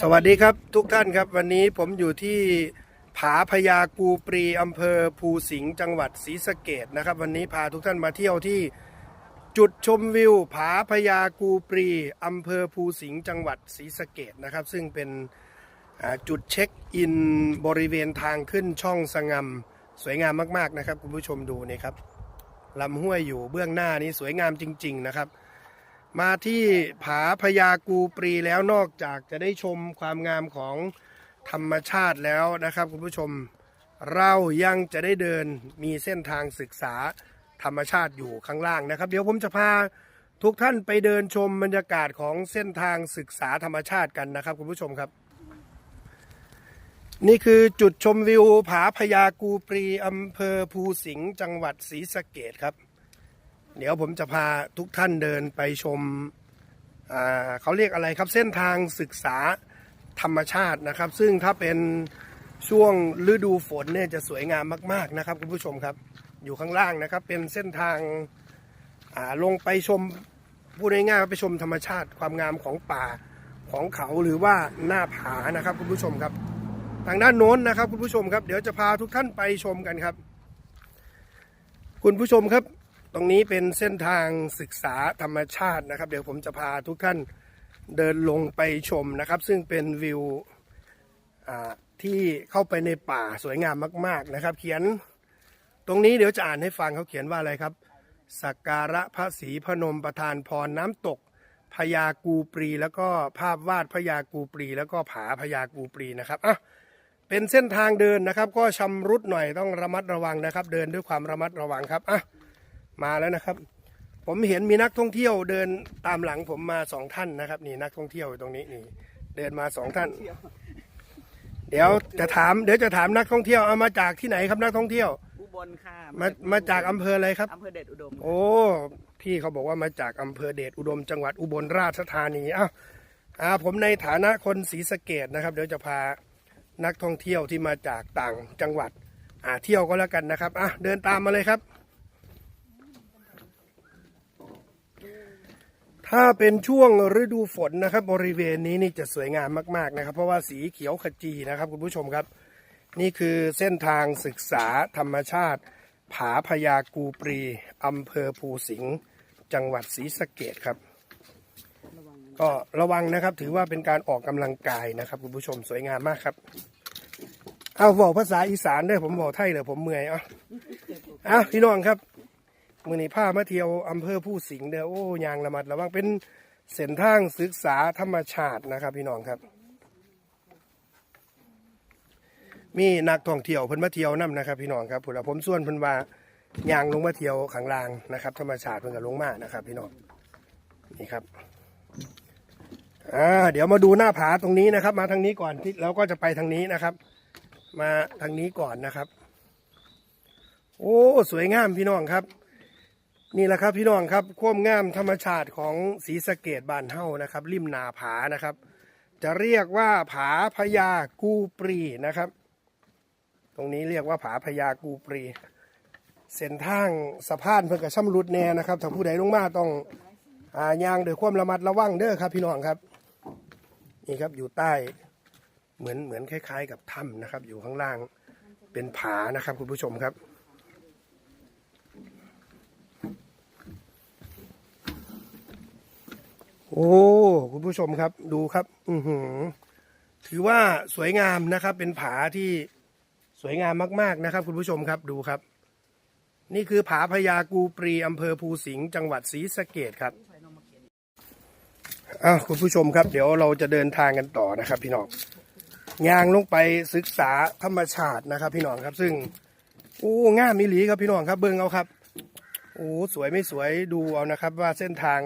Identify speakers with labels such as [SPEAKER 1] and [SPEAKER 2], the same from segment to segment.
[SPEAKER 1] สวัสดีครับทุกท่านครับ วันนี้ผมอยู่ที่ผาพญากูปรีอำเภอภูสิงห์จังหวัดศรีสะเกดนะครับ วันนี้พาทุกท่านมาเที่ยวที่จุดชมวิว ผาพญากูปรีอำเภอภูสิงห์จังหวัดศรีสะเกดนะครับ ซึ่งเป็นจุดเช็คอินบริเวณทางขึ้นช่องสงมสวยงามมากๆนะครับ คุณผู้ชมดูนี่ครับลำห้วยอยู่เบื้องหน้านี้สวยงามจริง ๆ นะครับ มาที่ผาพญากูปรีแล้วนอกจากจะได้ชมความงามของธรรมชาติแล้วนะครับ คุณผู้ชมเรายังจะได้เดินมีเส้นทางศึกษาธรรมชาติอยู่ข้างล่างนะครับ เดี๋ยวผมจะพาทุกท่านไปเดินชมบรรยากาศของเส้นทางศึกษาธรรมชาติกันนะครับ คุณผู้ชมครับ นี่คือจุดชมวิวผาพญากูปรีอำเภอภูสิงห์จังหวัดศรีสะเกดครับ เดี๋ยวผมจะพาทุกท่านเดินไปชมเขาเรียกอะไรครับเส้นทางศึกษาธรรมชาตินะครับ ซึ่งถ้าเป็นช่วงฤดูฝนเนี่ยจะสวยงามมาก ๆนะครับคุณผู้ชมครับอยู่ข้างล่างนะครับ เป็นเส้นทางาลงไปชมพูดง่ายๆไปชมธรรมชาติความงามของป่าของเขาหรือว่าหน้าผานะครับคุณผู้ชมครับ ทางด้านโน้นนะครับคุณผู้ชมครับ เดี๋ยวจะพาทุกท่านไปชมกันครับ คุณผู้ชมครับ ตรงนี้เป็นเส้นทางศึกษาธรรมชาตินะครับ เดี๋ยวผมจะพาทุกท่านเดินลงไปชมนะครับ ซึ่งเป็นวิวที่เข้าไปในป่าสวยงามมาก ๆนะครับ เขียนตรงนี้เดี๋ยวจะอ่านให้ฟังเขาเขียนว่าอะไรครับสักการะพระศรีพนมประธานพรน้ำตกพญากูปรี แล้วก็ภาพวาดพญากูปรี แล้วก็ผาพญากูปรีนะครับอะเป็นเส้นทางเดินนะครับ ก็ชำรุดหน่อยต้องระมัดระวังนะครับ เดินด้วยความระมัดระวังครับอะ มาแล้วนะครับ ผมเห็นมีนักท่องเที่ยวเดินตามหลังผมมาสองท่านนะครับ นี่นักท่องเที่ยวอยู่ตรงนี้นี่เดินมาสองท่าน เดี๋ยวจะถามเดี๋ยวจะถามนักท่องเที่ยวเอามาจากที่ไหนครับนักท่องเที่ยว
[SPEAKER 2] อุบลค่ะ
[SPEAKER 1] มามาจากอำเภออะไรครับ
[SPEAKER 2] อำเภอเดชอุดม
[SPEAKER 1] โอ้พี่เขาบอกว่ามาจากอำเภอเดชอุดม จังหวัดอุบลราชธานีอ้าวอ่าผมในฐานะคนศรีสะเกดนะครับ เดี๋ยวจะพานักท่องเที่ยวที่มาจากต่างจังหวัดอ่าเที่ยวก็แล้วกันนะครับอะเดินตามมาเลยครับ ถ้าเป็นช่วงฤดูฝนนะครับ บริเวณนี้นี่จะสวยงามมาก ๆนะครับ เพราะว่าสีเขียวขจีนะครับ คุณผู้ชมครับ นี่คือเส้นทางศึกษาธรรมชาติ ผาพญากูปรีอำเภอภูสิงห์จังหวัดศรีสะเกดครับ ก็ระวังนะครับ ถือว่าเป็นการออกกำลังกายนะครับ คุณผู้ชมสวยงามมากครับเอาบอกภาษาอีสานด้วยผมบอกไทยเลยผมเมื่อยอะอะพี่น้องครับ มือนี้ผ้ามาเที่ยวอำเภอผู้สิงห์เด้อโอ้ยางระมัดระวังเป็นเส้นทางศึกษาธรรมชาตินะครับพี่น้องครับ มีนักท่องเที่ยวเพิ่นมาเที่ยวนํนะครับ พี่น้องครับผมผมส่วนเพิ่นว่ายางลงมาเที่ยวข้างล่างนะครับ ธรรมชาติเพิ่นก็ลงมานะครับ พี่น้องนี่ครับอ่าเดี๋ยวมาดูหน้าผาตรงนี้นะครับ มาทางนี้ก่อนที่เราก็จะไปทางนี้นะครับ มาทางนี้ก่อนนะครับ โอ้สวยงามพี่น้องครับ นี่แหละครับพี่น้องครับความงามธรรมชาติของศรีสะเกดบ้านเฮานะครับ ริมนาผานะครับ จะเรียกว่าผาพญากูปรีนะครับ ตรงนี้เรียกว่าผาพญากูปรี เส้นทางสะพานเพื่อกระช่ำรุดแน่นะครับถ้าผู้ใดลงมาต้องอายางด้วยความระมัดระวังเด้อครับ พี่น้องครับ นี่ครับอยู่ใต้เหมือนเหมือนคล้าย ๆ กับถ้ำนะครับ อยู่ข้างล่างเป็นผานะครับคุณผู้ชมครับ โอ้คุณผู้ชมครับดูครับ อือหือ ถือว่าสวยงามนะครับ เป็นผาที่สวยงามมากๆนะครับ คุณผู้ชมครับดูครับ นี่คือผาพญากูปรีอำเภอภูสิงห์จังหวัดศรีสะเกดครับอ้าวคุณผู้ชมครับ เดี๋ยวเราจะเดินทางกันต่อนะครับ พี่น้องย่างลงไปศึกษาธรรมชาตินะครับ พี่น้องครับ ซึ่งโอ้ง่ามมิหลีครับพี่น้องครับ เบิ้งเอาครับโอ้สวยไม่สวยดูเอานะครับ ว่าเส้นทาง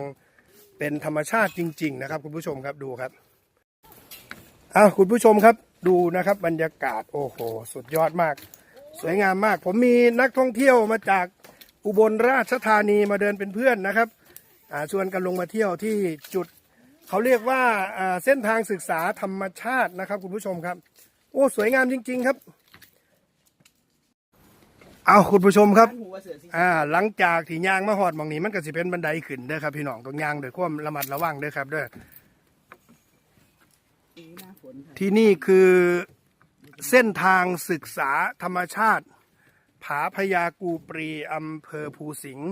[SPEAKER 1] เป็นธรรมชาติจริง ๆ นะครับ คุณผู้ชมครับดูครับอ้าวคุณผู้ชมครับดูนะครับ บรรยากาศโอ้โห สุดยอดมาก สวยงามมาก ผมมีนักท่องเที่ยวมาจากอุบลราชธานีมาเดินเป็นเพื่อนนะครับชวนกันลงมาเที่ยวที่จุด เขาเรียกว่าเส้นทางศึกษาธรรมชาตินะครับ คุณผู้ชมครับ โอ้สวยงามจริง ๆ ครับ เอาคุณผู้ชมครับ
[SPEAKER 2] หัวเสือสี
[SPEAKER 1] อ่า หลังจากที่ย่างมาหอดหมองนี้มันก็สิเป็นบันไดขึ้นเด้อครับ พี่น้องต้องย่างด้วยความระมัดระวังเด้อครับเด้อ
[SPEAKER 2] ปีหน้าฝนค่ะ
[SPEAKER 1] ที่นี่คือเส้นทางศึกษาธรรมชาติ ผาพยากูปรีอำเภอภูสิงห์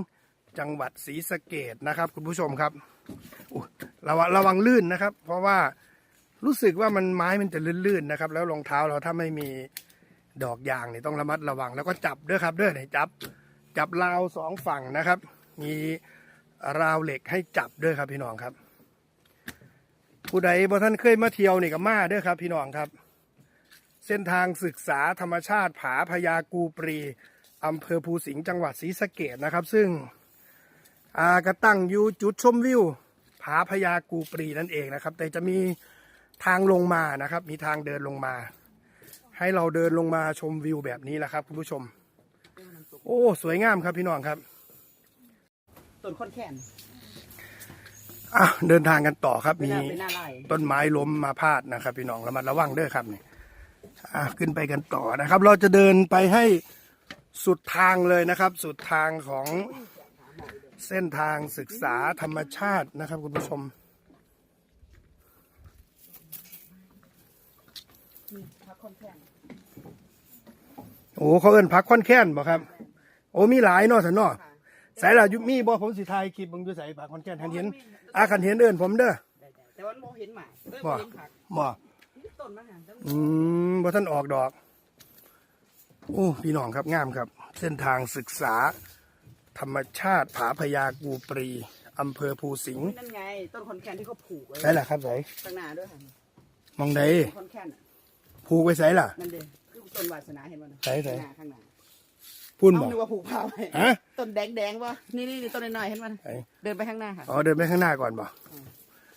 [SPEAKER 1] จังหวัดศรีสะเกดนะครับ คุณผู้ชมครับอุ๊ยระวังระวังลื่นนะครับ เพราะว่ารู้สึกว่ามันไม้มันจะลื่นๆนะครับ แล้วรองเท้าเราถ้าไม่มี ดอกยางเนี่ยต้องระมัดระวัง แล้วก็จับด้วยครับด้อเนี่ยจับ จับราวสองฝั่งนะครับ มีราวเหล็กให้จับด้วยครับพี่น้องครับ ผู้ใดบ่ท่านเคยมาเที่ยวนี่ก็มาด้อครับ พี่น้องครับ เส้นทางศึกษาธรรมชาติผาพยากูปรีอำเภอภูสิงห์จังหวัดศรีสะเกดนะครับ ซึ่งอากระตั้งอยู่จุดชมวิวผาพยากูปรีนั่นเองนะครับ แต่จะมีทางลงมานะครับ มีทางเดินลงมา ให้เราเดินลงมาชมวิวแบบนี้แหละครับคุณผู้ชม โอ้ สวยงามครับพี่น้องครับ
[SPEAKER 2] ต้นค่อนแค้น
[SPEAKER 1] อะเดินทางกันต่อครับ
[SPEAKER 2] เป็น
[SPEAKER 1] มี
[SPEAKER 2] หน้าเป็นหน้าไร่
[SPEAKER 1] ต้นไม้ล้มมาพาดนะครับ พี่น้องระมัดระวังเด้อครับนี่อะขึ้นไปกันต่อนะครับ เราจะเดินไปให้สุดทางเลยนะครับ สุดทางของเส้นทางศึกษาธรรมชาตินะครับ คุณผู้ชม
[SPEAKER 2] พักค่อนแค้น
[SPEAKER 1] โอ้เขาเอิ้นพักค่อนแค้นบ่ครับ โอ้มีหลายเนาะสันเนาะ
[SPEAKER 2] ค่ะ
[SPEAKER 1] ใส่ละอยุมีบ่ผมสิถ่ายคลิปเบิ่งอยู่ใส่พักค่อนแค้นคันเห็นอะคันเห็นเอิ้นผมเด้อ
[SPEAKER 2] ได้ๆแต่ว่าโมเห็นหมาเอ้ย
[SPEAKER 1] บ่
[SPEAKER 2] โมเห็นผัก
[SPEAKER 1] บ่
[SPEAKER 2] นี่ต้นมะขามต้น
[SPEAKER 1] อืมบ่ท่านออกดอก โอ้พี่น้องครับงามครับ เส้นทางศึกษา ธรรมชาติผาพยากูปรีอำเภอภูสิงห์
[SPEAKER 2] นั่นไง ต้นคอนแค้นที่เขาผูกไว้
[SPEAKER 1] ใช่ล่ะครับใส่
[SPEAKER 2] ข้างหน้าด้วยค่ะ
[SPEAKER 1] มองใด
[SPEAKER 2] ต้นคอนแค้นน่ะ
[SPEAKER 1] ผูกไว้ใส่ล่ะ
[SPEAKER 2] นั่นเด้คือต้นวาสนาเห็นบ่นะ
[SPEAKER 1] ไหนไหน
[SPEAKER 2] ข้างหน้าข้างหน้า
[SPEAKER 1] พุ่น
[SPEAKER 2] เอา
[SPEAKER 1] บ่
[SPEAKER 2] ดูว่าผูกผ้าไว้
[SPEAKER 1] ฮะ
[SPEAKER 2] ต้นแดงแดงๆป่ะนี่นี่นี่ต้นน้อยๆเห็นป่ะ
[SPEAKER 1] ไหน
[SPEAKER 2] เดินไปข้างหน้าค่ะ
[SPEAKER 1] อ๋อเดินไปข้างหน้าก่อนบ่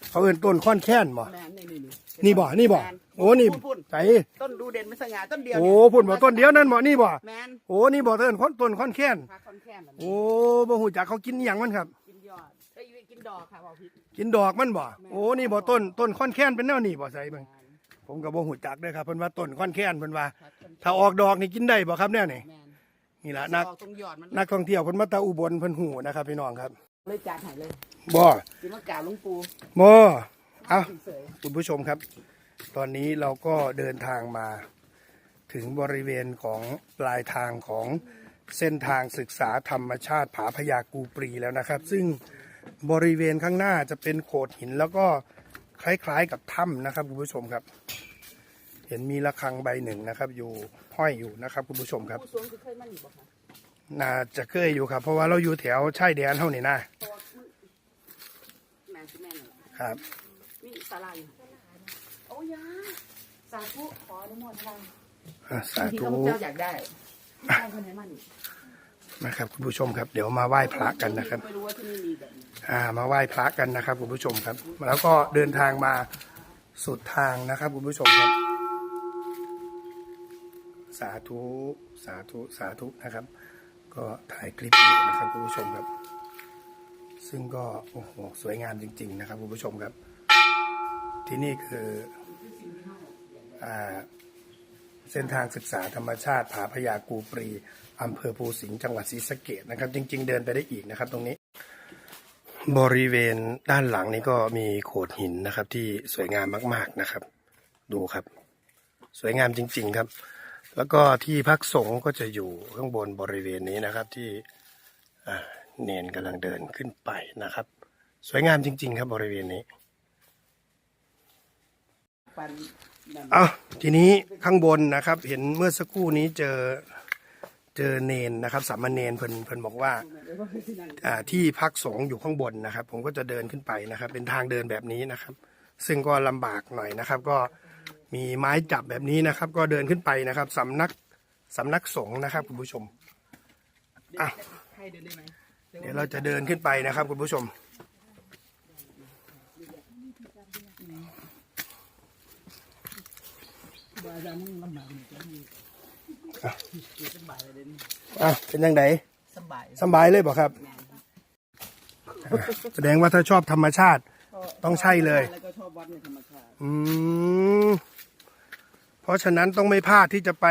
[SPEAKER 1] เขาเอิ้นต้นค่อนแค้นบ่
[SPEAKER 2] แม่นนี่นี่นี่
[SPEAKER 1] นี่บ่นี่บ่โอ้นี่
[SPEAKER 2] พุ่น
[SPEAKER 1] ใส่
[SPEAKER 2] ๆต้นดูเด่นเป็นสง่าต้นเดียว
[SPEAKER 1] โอ้
[SPEAKER 2] เนี่ย
[SPEAKER 1] พุ่นบ่ต้นเดียวนั่นบ่นี่บ่
[SPEAKER 2] แมน
[SPEAKER 1] โอ้นี่บ่เอิ้นค่อนต้นค่อนแค้น
[SPEAKER 2] ผักคอนแค้นแบบนี้
[SPEAKER 1] โอ้บ่ฮู้จักเขากินอิหยังมันครับ
[SPEAKER 2] กินยอดเอ้ยกินดอกค่ะบอกผิด
[SPEAKER 1] กินดอกมันบ่โอ้นี่บ่ต้นต้นค่อนแค้นเป็นแนวนี้บ่ใส่เบิ่ง ผมก็บ่ฮู้จักเด้อครับเพิ่นว่าต้นค่อนแค้นเพิ่นว่า
[SPEAKER 2] ผักคอน
[SPEAKER 1] ถ้าออกดอกนี่กินได้บ่ครับแนวนี้
[SPEAKER 2] แมน
[SPEAKER 1] นี่ล่ะนัก
[SPEAKER 2] ออกตรงยอดมัน
[SPEAKER 1] นักท่องเที่ยวเพิ่นมาตาอุบลเพิ่นหูนะครับ พี่น้องครับ
[SPEAKER 2] เลยจานหายเลย
[SPEAKER 1] บ่
[SPEAKER 2] กินมะกราบหลุงปู
[SPEAKER 1] บ่เอ้า
[SPEAKER 2] เสย
[SPEAKER 1] คุณผู้ชมครับ ตอนนี้เราก็เดินทางมาถึงบริเวณของปลายทางของเส้นทางศึกษาธรรมชาติผาพยากูปรีแล้วนะครับ ซึ่งบริเวณข้างหน้าจะเป็นโขดหินแล้วก็ คล้ายๆกับถ้ำนะครับคุณผู้ชมครับ เห็นมีระฆังใบหนึ่งนะครับ อยู่ห้อยอยู่นะครับ คุณผู้ชมครับ
[SPEAKER 2] ผู้สวงคือเคยมาหนีบ่คะ
[SPEAKER 1] น่าจะเคยอยู่ครับ เพราะว่าเราอยู่แถวชายแดนเท่านี้นะ
[SPEAKER 2] เพราะว่าแม่คือแม่นั่นแหละ
[SPEAKER 1] ครับ
[SPEAKER 2] มีศาลาอยู่โอ้ยาสาธุขออนุโมทนา
[SPEAKER 1] อะสา
[SPEAKER 2] ที่
[SPEAKER 1] ธุ
[SPEAKER 2] ข้าพเจ้าอยากได้ให้คนไหนมาหนี
[SPEAKER 1] นะครับ คุณผู้ชมครับ เดี๋ยวมาไหว้พระกันนะครับ
[SPEAKER 2] ไม่รู้ว่าที่นี่มีแบบนี้
[SPEAKER 1] อ่ามาไหว้พระกันนะครับ คุณผู้ชมครับ แล้วก็เดินทางมาสุดทางนะครับ คุณผู้ชมครับ สาธุสาธุสาธุนะครับ ก็ถ่ายคลิปอยู่นะครับคุณผู้ชมครับ ซึ่งก็โอ้โหสวยงามจริง ๆ นะครับคุณผู้ชมครับ ที่นี่คืออ่า เส้นทางศึกษาธรรมชาติผาพยากูปรีอำเภอภูสิงห์จังหวัดศรีสะเกดนะครับ จริง ๆ เดินไปได้อีกนะครับ ตรงนี้ บริเวณด้านหลังนี้ก็มีโขดหินนะครับ ที่สวยงามมาก ๆนะครับ ดูครับ สวยงามจริง ๆครับ แล้วก็ที่พักสงฆ์ก็จะอยู่ข้างบนบริเวณนี้นะครับที่เนนกำลังเดินขึ้นไปนะครับ สวยงามจริง ๆ ครับบริเวณนี้
[SPEAKER 2] ปันนั่น
[SPEAKER 1] อ้าวทีนี้ข้างบนนะครับ เห็นเมื่อสักครู่นี้เจอเจอเนนนะครับสามเณรเพิ่นเพิ่นบอกว่า
[SPEAKER 2] เดี๋ยวว่าที่นั่น
[SPEAKER 1] อ่าที่พักสงฆ์อยู่ข้างบนนะครับ ผมก็จะเดินขึ้นไปนะครับ เป็นทางเดินแบบนี้นะครับ ซึ่งก็ลำบากหน่อยนะครับ ก็มีไม้จับแบบนี้นะครับ ก็เดินขึ้นไปนะครับสำนักสำนักสงฆ์นะครับคุณผู้ชมอะ
[SPEAKER 2] ให้เดินได้ไหม
[SPEAKER 1] เดี๋ยวเราจะเดินขึ้นไปนะครับคุณผู้ชม
[SPEAKER 2] บาอาจารย์นั่งลำบากเหมือนกันนี่สบายเลยเด่น
[SPEAKER 1] อะเป็นยังไง
[SPEAKER 2] สบาย
[SPEAKER 1] สำบายเลยบอกครับ แสดงว่าถ้าชอบธรรมชาติ ต้องใช่เลย
[SPEAKER 2] แล้วก็ชอบวัดในธรรมชาติ
[SPEAKER 1] อืมเพราะฉะนั้นต้องไม่พลาดที่จะไป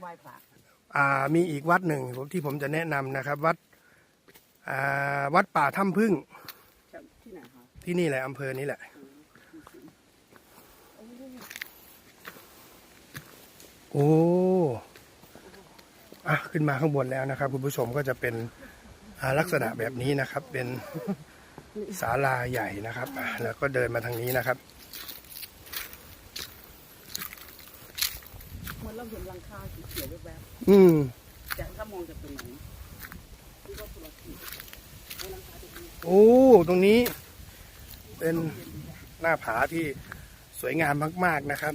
[SPEAKER 2] ไหว้พระ
[SPEAKER 1] อ่ามีอีกวัดหนึ่งผมที่ผมจะแนะนำนะครับ วัดอ่าวัดป่าถ้ำพึ่ง
[SPEAKER 2] ที่ไหนคะ
[SPEAKER 1] ที่นี่แหละอำเภอนี้แหละ โอ้อะขึ้นมาข้างบนแล้วนะครับ คุณผู้ชมก็จะเป็นอ่าลักษณะแบบนี้นะครับ เป็นศาลาใหญ่นะครับอะแล้วก็เดินมาทางนี้นะครับ
[SPEAKER 2] เหมือนเราเห็นหลังคาสีเขียวแวบ
[SPEAKER 1] อืม
[SPEAKER 2] ๆแต่ถ้ามองจากตรงไหนที่ว่าคนละสีแล้วหลังคาตรงนี้
[SPEAKER 1] โอ้ตรงนี้ เป็นหน้าผาที่สวยงามมาก ๆนะครับ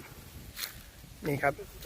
[SPEAKER 1] นี่ครับ
[SPEAKER 2] เป็น